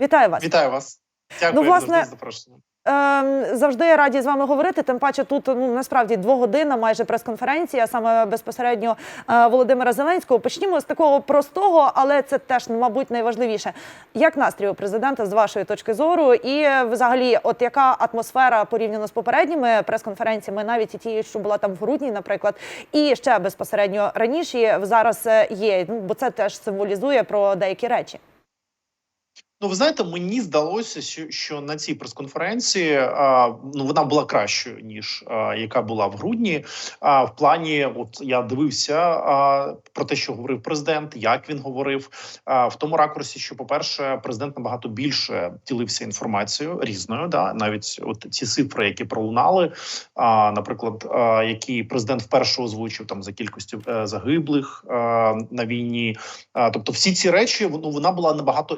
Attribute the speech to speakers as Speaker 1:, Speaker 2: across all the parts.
Speaker 1: Вітаю вас.
Speaker 2: Вітаю вас. Дякую
Speaker 1: Ну, власне,
Speaker 2: за запрошення.
Speaker 1: Ем, завжди раді з вами говорити. Тим паче тут ну насправді двогодинна майже прес-конференція, саме безпосередньо е, Володимира Зеленського. Почнімо з такого простого, але це теж, мабуть, найважливіше. Як настрій у президента з вашої точки зору, і взагалі, от яка атмосфера порівняно з попередніми прес-конференціями, навіть і тією, що була там в грудні, наприклад, і ще безпосередньо раніше зараз е, є. Ну бо це теж символізує про деякі речі.
Speaker 2: Ну, ви знаєте, мені здалося, що, на цій прес-конференції ну вона була кращою ніж яка була в грудні. А в плані, от я дивився про те, що говорив президент, як він говорив. В тому ракурсі, що, по-перше, президент набагато більше ділився інформацією різною. Да, навіть от ці цифри, які пролунали. Наприклад, які президент вперше озвучив там за кількістю е, загиблих на війні. Тобто, всі ці речі ну, вона була набагато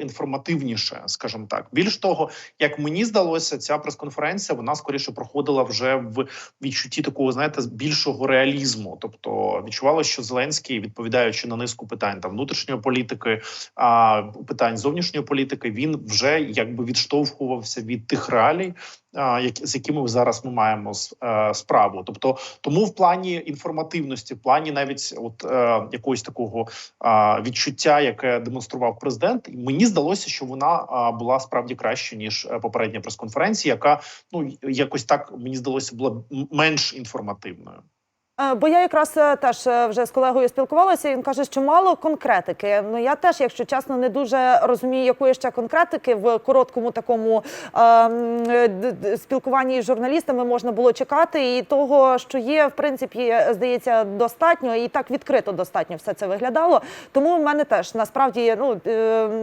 Speaker 2: інформативніше, скажімо так. Більш того, як мені здалося, ця прес-конференція вона скоріше проходила вже в відчутті такого, знаєте, більшого реалізму. Тобто відчувало, що Зеленський, відповідаючи на низку питань там внутрішньої політики, а питань зовнішньої політики, він вже якби відштовхувався від тих реалій. З якими зараз ми маємо е, справу, тобто тому в плані інформативності, в плані навіть от е, якогось такого відчуття, яке демонстрував президент, мені здалося, що вона була справді краще ніж е, попередня прес-конференція, яка ну якось так мені здалося була менш інформативною.
Speaker 1: Е, Бо я якраз е, теж е, вже з колегою спілкувалася. Він каже, що мало конкретики. Ну я теж, якщо чесно, не дуже розумію, якої ще конкретики в короткому такому е, спілкуванні з журналістами можна було чекати, і того, що є, в принципі, здається, достатньо і так відкрито достатньо все це виглядало. Тому в мене теж насправді ну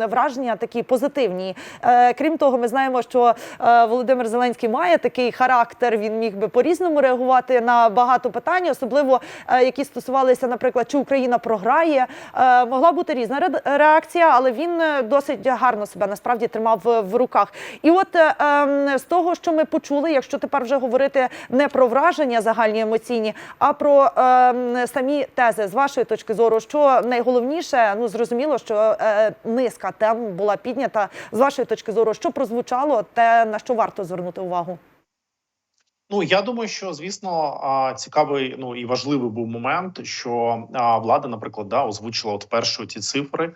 Speaker 1: враження такі позитивні. Е, Крім того, ми знаємо, що е, Володимир Зеленський має такий характер. Він міг би по-різному реагувати на багато питань, особливо е, які стосувалися, наприклад, чи Україна програє. Е, Могла бути різна ре- реакція, але він е, досить гарно себе насправді тримав в- руках. І от ем, з того, що ми почули, якщо тепер вже говорити не про враження загальні емоційні, а про ем, самі тези з вашої точки зору, що найголовніше, ну зрозуміло, що низка тем була піднята з вашої точки зору, що прозвучало, те на що варто звернути увагу.
Speaker 2: Ну я думаю, що звісно цікавий ну і важливий був момент, що влада, наприклад, да, озвучила от вперше ці цифри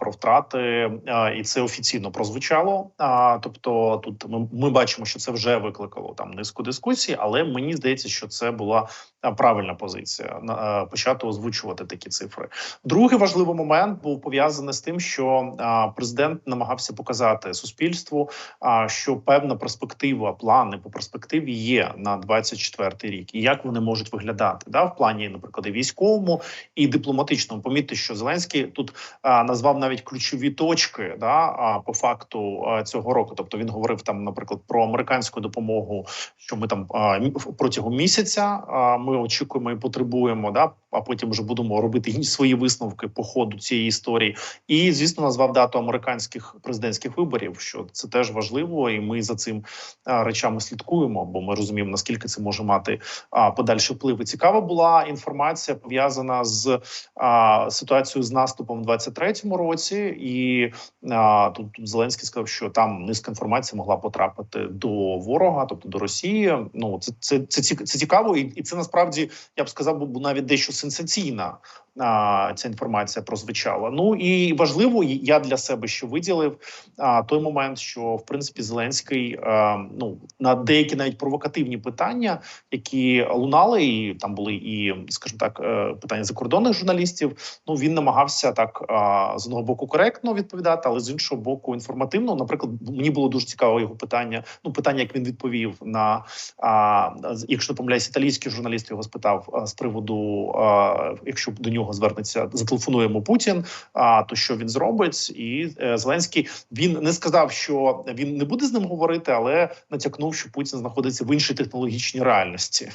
Speaker 2: про втрати, і це офіційно прозвучало. А, тобто, тут ми, ми бачимо, що це вже викликало там низку дискусій, але мені здається, що це була правильна позиція на почати озвучувати такі цифри. Другий важливий момент був пов'язаний з тим, що президент намагався показати суспільству, а, що певна перспектива, плани по перспективі є на 24 рік, і як вони можуть виглядати, да, в плані, наприклад, і військовому і дипломатичному. Помітьте, що Зеленський тут а, назвав навіть ключові точки, да, а, по факту а, цього року. Тобто він говорив там, наприклад, про американську допомогу, що ми там а, протягом місяця а, ми очікуємо і потребуємо, да, а потім вже будемо робити свої висновки по ходу цієї історії. І звісно, назвав дату американських президентських виборів, що це теж важливо, і ми за цим речами слідкуємо, бо ми розуміємо, наскільки це може мати а, подальші впливи. Цікава була інформація пов'язана з а, ситуацією з наступом в 23-му році, і а, тут, Зеленський сказав, що там низка інформації могла потрапити до ворога, тобто до Росії. Ну це це, це, це цікаво, і, і це насправді я б сказав, був навіть дещо сенсаційна а, ця інформація прозвучала. Ну і важливо, я для себе ще виділив а, той момент, що в принципі Зеленський а, ну на деякі навіть провокативні питання, які лунали, і там були і, скажімо так, е, питання закордонних журналістів. Ну він намагався так а, з одного боку коректно відповідати, але з іншого боку інформативно. Наприклад, мені було дуже цікаво його питання. Ну, питання, як він відповів на а, якщо не помиляюсь, італійський журналіст його спитав з приводу, а, якщо до нього звернеться, зателефонуємо Путін. А то що він зробить? І е, Зеленський він не сказав, що він не буде з ним говорити, але натякнув, що Путін знаходиться в іншій технологічній реальності.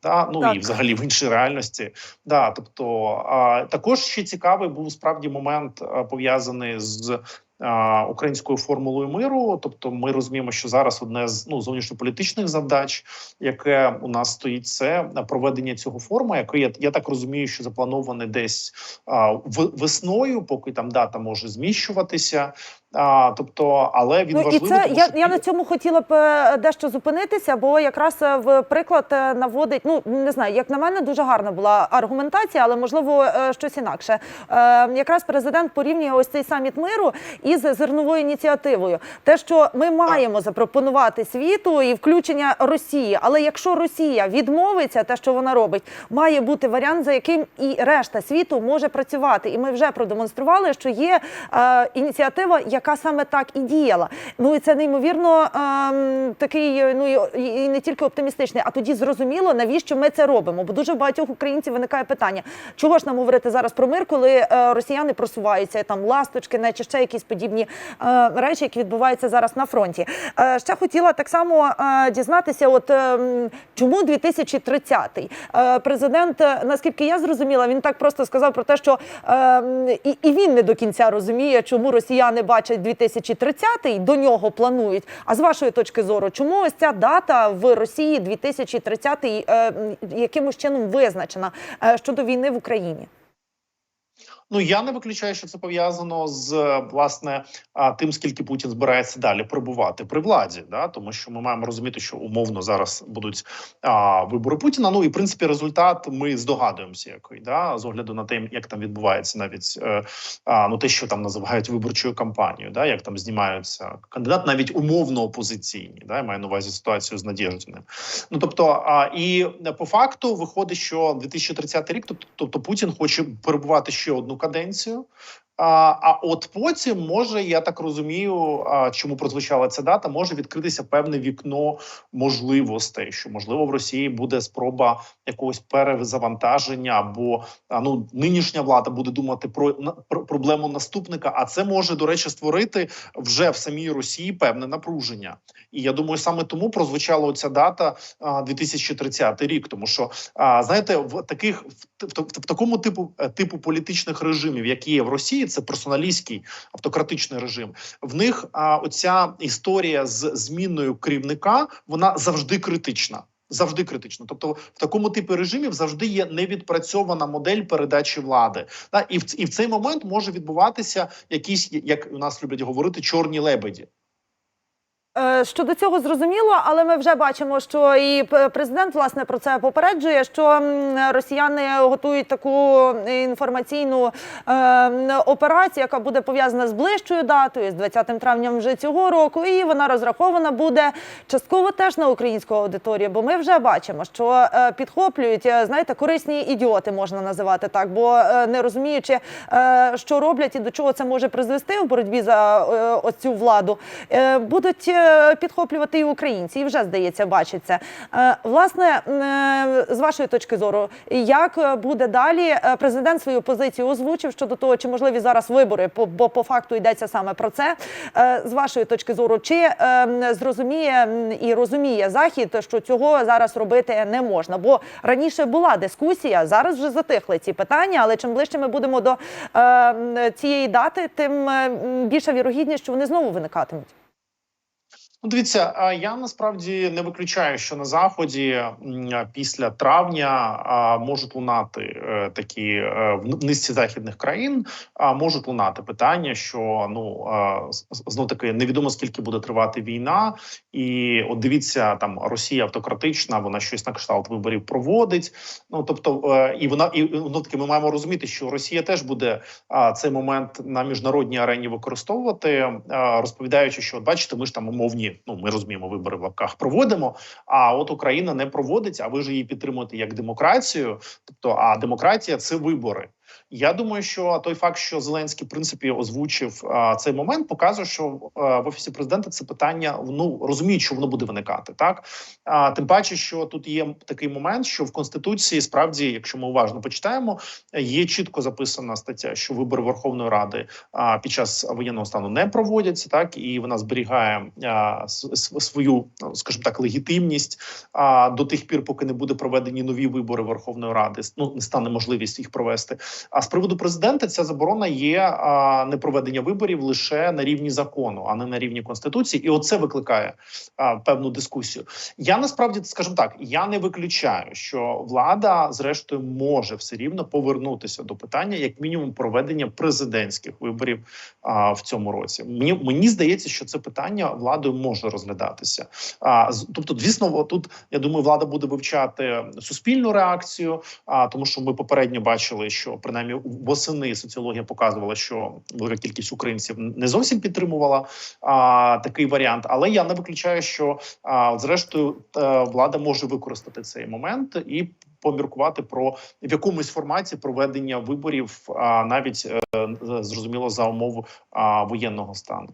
Speaker 2: Та ну
Speaker 1: Так.
Speaker 2: і взагалі в іншій реальності. Да, тобто а, також ще цікавий був справді момент пов'язаний з. Українською формулою миру, тобто, ми розуміємо, що зараз одне з ну зовнішньополітичних завдач, яке у нас стоїть, це проведення цього форуму, який я, я так розумію, що заплановане десь а, весною, поки там дата може зміщуватися. А, тобто, але він
Speaker 1: Ну і це
Speaker 2: тому
Speaker 1: я,
Speaker 2: що
Speaker 1: я на цьому хотіла б е, дещо зупинитися, бо якраз е, в приклад е, наводить. Ну не знаю, як на мене, дуже гарна була аргументація, але можливо щось інакше. Е, Якраз президент порівнює ось цей саміт миру із зерновою ініціативою. Те, що ми маємо запропонувати світу і включення Росії, але якщо Росія відмовиться, те, що вона робить, має бути варіант, за яким і решта світу може працювати. І ми вже продемонстрували, що є е, ініціатива, яка саме так і діяла. Ну і це неймовірно ем, такий, ну і, не тільки оптимістичний, а тоді зрозуміло, навіщо ми це робимо. Бо дуже багатьох українців виникає питання: чого ж нам говорити зараз про мир, коли е, росіяни просуваються там ласточки, не чи ще якісь подібні е, речі, які відбуваються зараз на фронті. Е, ще хотіла так само е, дізнатися, от ем, чому 2030-й? Е, президент, е, наскільки я зрозуміла, він так просто сказав про те, що ем, і, і він не до кінця розуміє, чому росіяни бачать 2030-й, до нього планують. А з вашої точки зору, чому ось ця дата в Росії 2030-й е, якимось чином визначена е, щодо війни в Україні?
Speaker 2: Ну я не виключаю, що це пов'язано з власне тим, скільки Путін збирається далі перебувати при владі, да тому що ми маємо розуміти, що умовно зараз будуть а, вибори Путіна. Ну і в принципі результат ми здогадуємося, який да з огляду на те, як там відбувається навіть е, а, ну те, що там називають виборчою кампанією, да як там знімаються кандидат, навіть умовно опозиційні, да я маю на увазі ситуацію з Надєждіним. Ну тобто, а і по факту виходить, що 2030 рік, тобто, тобто Путін хоче перебувати ще одну Cadêncio, А, от потім може, я так розумію, чому прозвучала ця дата, може відкритися певне вікно можливостей, що можливо в Росії буде спроба якогось перезавантаження, або а, ну нинішня влада буде думати про, на- про проблему наступника. А це може до речі створити вже в самій Росії певне напруження. І я думаю, саме тому прозвучала ця дата а, 2030 рік, тому що знаєте, в таких в, в, в такому типу е, типу політичних режимів, які є в Росії, це персоналістський автократичний режим. В них а, оця історія з зміною керівника вона завжди критична. Завжди критично, тобто в такому типі режимів завжди є невідпрацьована модель передачі влади. Та і в і в цей момент може відбуватися якісь, як у нас люблять говорити, чорні лебеді.
Speaker 1: Е, Щодо цього зрозуміло, але ми вже бачимо, що і президент власне про це попереджує, що росіяни готують таку інформаційну е, операцію, яка буде пов'язана з ближчою датою, з 20 травням вже цього року, і вона розрахована буде частково теж на українську аудиторію. Бо ми вже бачимо, що е, підхоплюють, е, знаєте, корисні ідіоти можна називати так, бо не розуміючи, що роблять і до чого це може призвести в боротьбі за оцю владу, будуть підхоплювати і українці, і вже здається, бачить це. Е, Власне, е, з вашої точки зору, як е, буде далі? Е, Президент свою позицію озвучив щодо того, чи можливі зараз вибори, бо по факту йдеться саме про це. Е, З вашої точки зору, чи е, зрозуміє і розуміє захід, що цього зараз робити не можна? Бо раніше була дискусія, зараз вже затихли ці питання, але чим ближче ми будемо до е, цієї дати, тим е, більша вірогідність, що вони знову виникатимуть.
Speaker 2: Ну, дивіться, я насправді не виключаю, що на заході після травня можуть лунати е, такі е, в низці західних країн, можуть лунати питання, що ну знов таки невідомо скільки буде тривати війна, і от дивіться, там Росія автократична, вона щось на кшталт виборів проводить. Ну тобто, е, і вона і знов таки ми маємо розуміти, що Росія теж буде цей момент на міжнародній арені використовувати, розповідаючи, що от бачите, ми ж там умовні, ну ми розуміємо, вибори в лапках проводимо. А от Україна не проводить, а ви ж її підтримуєте як демократію. Тобто, а демократія це вибори. Я думаю, що той факт, що Зеленський в принципі озвучив а, цей момент, показує, що а, в офісі президента це питання ну розуміють, що воно буде виникати. Так а тим паче, що тут є такий момент, що в конституції справді, якщо ми уважно почитаємо, є чітко записана стаття, що вибори Верховної Ради а, під час воєнного стану не проводяться, так і вона зберігає а, свою, скажімо так, легітимність а, до тих пір, поки не буде проведені нові вибори Верховної Ради. Ну не стане можливість їх провести. А з приводу президента ця заборона є непроведення виборів лише на рівні закону, а не на рівні конституції, і оце викликає певну дискусію. Я насправді скажімо так, я не виключаю, що влада, зрештою, може все рівно повернутися до питання, як мінімум, проведення президентських виборів а, в цьому році. Мені мені здається, що це питання владою може розглядатися. А тобто, звісно, тут я думаю, влада буде вивчати суспільну реакцію. А тому, що ми попередньо бачили, що принаймні восени соціологія показувала, що велика кількість українців не зовсім підтримувала а, такий варіант. Але я не виключаю, що а, зрештою та, влада може використати цей момент і поміркувати про в якомусь форматі проведення виборів, а, навіть е, зрозуміло за умов воєнного стану.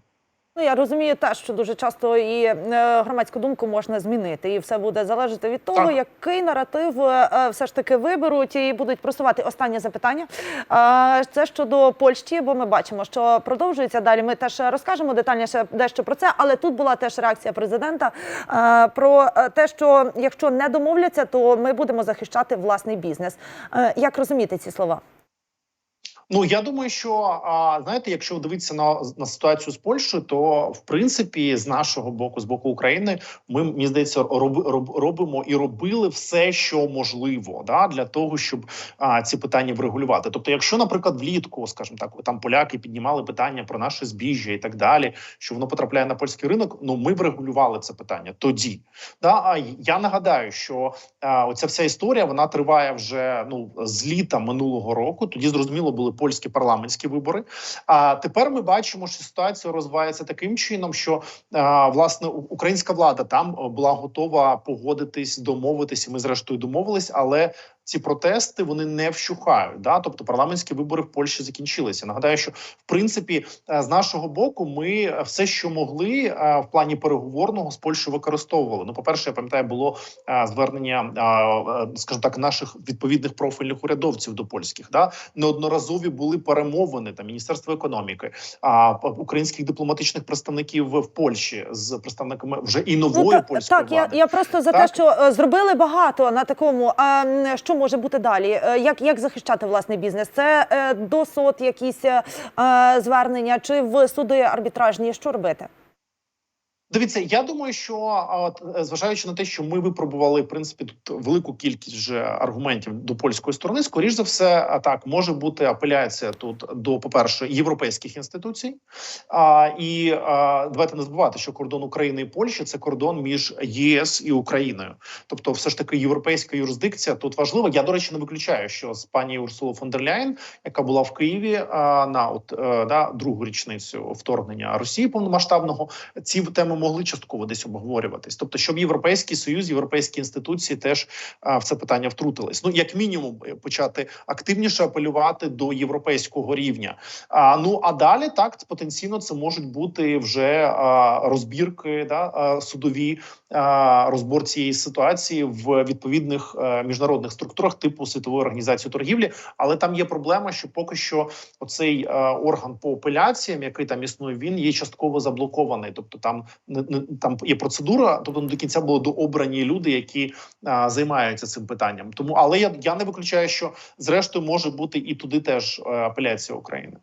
Speaker 1: Ну, я розумію теж, що дуже часто і е, громадську думку можна змінити, і все буде залежати від того,
Speaker 2: Так.
Speaker 1: який наратив е, все ж таки виберуть і будуть просувати. Останнє запитання. Е, це щодо Польщі, бо ми бачимо, що продовжується далі. Ми теж розкажемо детальніше дещо про це, але тут була теж реакція президента е, про е, те, що якщо не домовляться, то ми будемо захищати власний бізнес. Е, як розуміти ці слова?
Speaker 2: Ну я думаю, що знаєте, якщо дивитися на, на ситуацію з Польщею, то в принципі з нашого боку, з боку України, ми мені здається, роб, роб, робимо і робили все, що можливо, да для того, щоб а, ці питання врегулювати. Тобто, якщо, наприклад, влітку, скажімо так, там поляки піднімали питання про наше збіжжя і так далі, що воно потрапляє на польський ринок, ну ми врегулювали це питання тоді. Да, а я нагадаю, що а, оця вся історія вона триває вже ну з літа минулого року. Тоді зрозуміло були польські парламентські вибори. А тепер ми бачимо, що ситуація розвивається таким чином, що власне українська влада там е, була готова погодитись, домовитись. Ми зрештою домовились, але ці протести вони не вщухають. Да? Тобто парламентські вибори в Польщі закінчилися. Нагадаю, що в принципі е, з нашого боку ми е, все, що могли е, в плані переговорного з Польщею використовували. Ну, по перше, я пам'ятаю, було звернення, скажімо так, наших відповідних профільних урядовців до польських. Да? Неодноразові були перемовини там Міністерства економіки, а українських дипломатичних представників в Польщі з представниками вже і нової
Speaker 1: Ну,
Speaker 2: польської
Speaker 1: так, я,
Speaker 2: влади.
Speaker 1: я просто за
Speaker 2: Так.
Speaker 1: те, що зробили багато на такому. А м, що може бути далі? Е, Як, як захищати власний бізнес? Це е, до сот якісь е, звернення чи в суди арбітражні? Що робити?
Speaker 2: Дивіться, я думаю, що от е, зважаючи на те, що ми випробували в принципі тут велику кількість вже аргументів до польської сторони, скоріш за все, так може бути апеляція тут до, по перше, європейських інституцій. А, і а, давайте не забувати, що кордон України і Польщі це кордон між єС і Україною. Тобто, все ж таки, європейська юрисдикція тут важлива. Я до речі не виключаю, що з пані Урсулою фон дер Ляєн, яка була в Києві а, на от е, да другу річницю вторгнення Росії повномасштабного, ці теми могли частково десь обговорюватись. Тобто, щоб європейський союз, європейські інституції теж а, в це питання втрутились. Ну як мінімум, е, почати активніше апелювати до європейського рівня. А ну а далі так потенційно це можуть бути вже а, розбірки, да а, судові а, розбор цієї ситуації в відповідних е, міжнародних структурах типу світової організації торгівлі. Але там є проблема, що поки що оцей е, орган по апеляціям, який там існує, він є частково заблокований. Тобто там там є процедура, тобто не до кінця було дообрані люди, які а, займаються цим питанням. Тому але я, я не виключаю, що зрештою може бути і туди теж е, апеляція України.